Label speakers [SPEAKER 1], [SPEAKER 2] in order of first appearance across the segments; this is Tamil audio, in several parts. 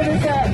[SPEAKER 1] Senator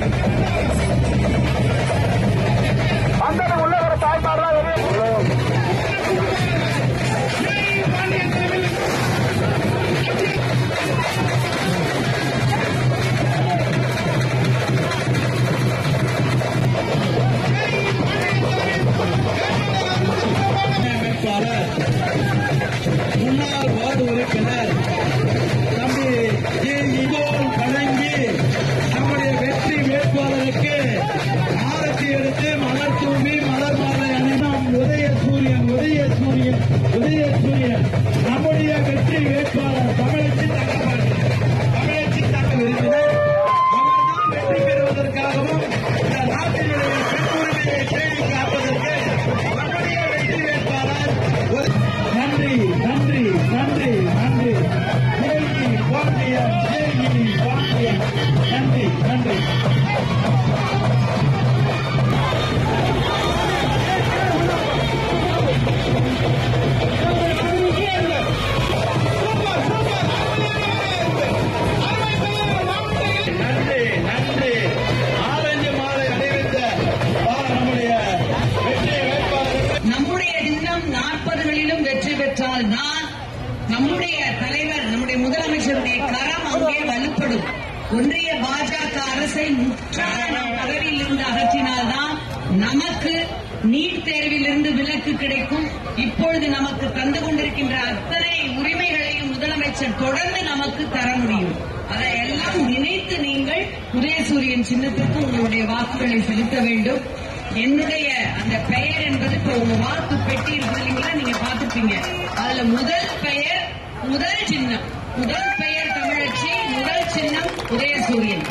[SPEAKER 1] நன்றி நன்றி. நம்முடைய தலைவர் வேட்பாளர்
[SPEAKER 2] நம்முடைய சின்னம் நாற்பதுகளிலும் வெற்றி பெற்றால் தான் நம்முடைய தலைவர் நம்முடைய முதலமைச்சருடைய கரம் அங்கே வலுப்படும் ஒன்றிய பாஜக அரசை முற்றாக நாம் பதவியில் இருந்து அகற்றினால்தான் நமக்கு நீட் தேர்விலிருந்து விலக்கு கிடைக்கும். இப்பொழுது நமக்கு தந்து கொண்டிருக்கின்ற அத்தனை உரிமைகளையும் முதலமைச்சர் தொடர்ந்து நமக்கு தர முடியும். அதையெல்லாம் நினைத்து நீங்கள் உதயசூரியன் சின்னத்திற்கு உங்களுடைய வாக்குகளை செலுத்த வேண்டும். என்னுடைய அந்த பெயர் என்பது இப்ப உங்க வாக்கு பெட்டி இருக்கு இல்லைங்களா? நீங்க பாத்துப்பீங்க அதுல முதல் பெயர் முதல் சின்னம். முதல் பெயர் முதல் சின்னம் உதயசூரியன்.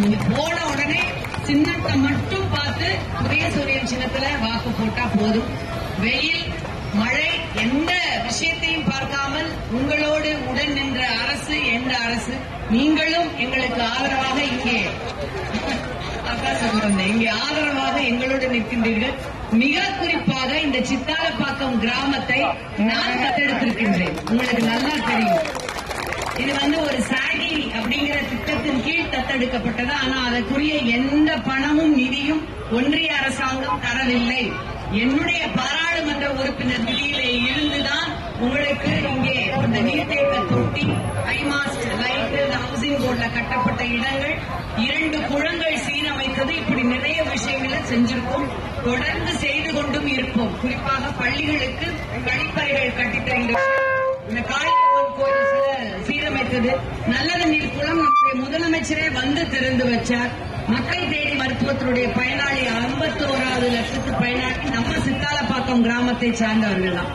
[SPEAKER 2] நீங்க போன உடனே சின்னத்தை மட்டும் பார்த்து உதயசூரியன் சின்னத்துல வாக்கு போட்டா போதும். வெயில் மழை எந்த விஷயத்தையும் பார்க்காமல் உங்களோடு உடன் நின்ற அரசு எந்த அரசு? நீங்களும் எங்களுக்கு ஆதரவாக இங்கே. அக்கா சொல்றேன் இங்கே ஆதரவாக எங்களோடு நிற்கின்றீர்கள். மிக குறிப்பாக இந்த சித்தாலப்பாக்கம் கிராமத்தை நான் தத்தெடுத்திருக்கின்றேன் உங்களுக்கு நல்லா தெரியும். இது வந்து ஒரு சாகி அப்படிங்கிற திட்டத்தின் கீழ் தத்தெடுக்கப்பட்டது. ஆனா அதற்குரிய எந்த பணமும் நிதியும் ஒன்றிய அரசாங்கம் தரவில்லை. என்னுடைய பாராளுமன்ற உறுப்பினர் நிதியிலே இருந்துதான் உங்களுக்கு இங்கே இந்த நீர்த்தேக்க தொட்டி ஐமாஸ்ட் லைட் ஹவுசிங் போர்ட்ல கட்டப்பட்ட இடங்கள் இரண்டு குளங்கள் சீரமைத்தது. இப்படி நிறைய விஷயங்களை செஞ்சிருக்கோம். தொடர்ந்து செய்து கொண்டும் இருப்போம். குறிப்பாக பள்ளிகளுக்கு கழிப்பறைகள் கட்டித்தருகின்ற இந்த காளியம்மன் இருக்குது நல்ல நீர் குளம் நம்முடைய முதலமைச்சரே வந்து திறந்து வச்சார். மக்கள் தேடி மருத்துவத்தினுடைய பயனாளி ஐம்பத்தி ஓராவது லட்சத்து பயனாளி நம்ம சித்தாலப்பாக்கம் கிராமத்தை சார்ந்தவர்கள் தான்.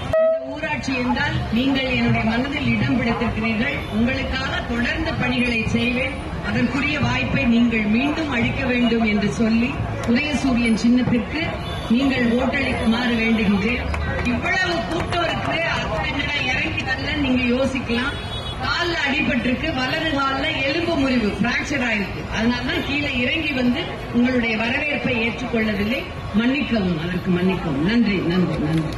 [SPEAKER 2] ஊராட்சி என்றால் நீங்கள் என்னுடைய மனதில் இடம் பிடித்திருக்கிறீர்கள். உங்களுக்காக தொடர்ந்து பணிகளை செய்வேன். அதற்குரிய வாய்ப்பை நீங்கள் மீண்டும் அளிக்க வேண்டும் என்று சொல்லி உதயசூரியன் சின்னத்திற்கு நீங்கள் ஓட்டளிக்குமாறு வேண்டுகின்றேன். இவ்வளவு கூட்டம் இருக்கு அது இறங்கி நல்ல நீங்க யோசிக்கலாம். கால்ல அடிபட்டிருக்கு வலது கால எலும்பு முறிவு பிராக்சர் ஆயிருக்கு. அதனாலதான் கீழே இறங்கி வந்து உங்களுடைய வரவேற்பை ஏற்றுக்கொள்ளவில்லை. மன்னிக்கவும் அதற்கு மன்னிக்கவும். நன்றி நன்றி நன்றி.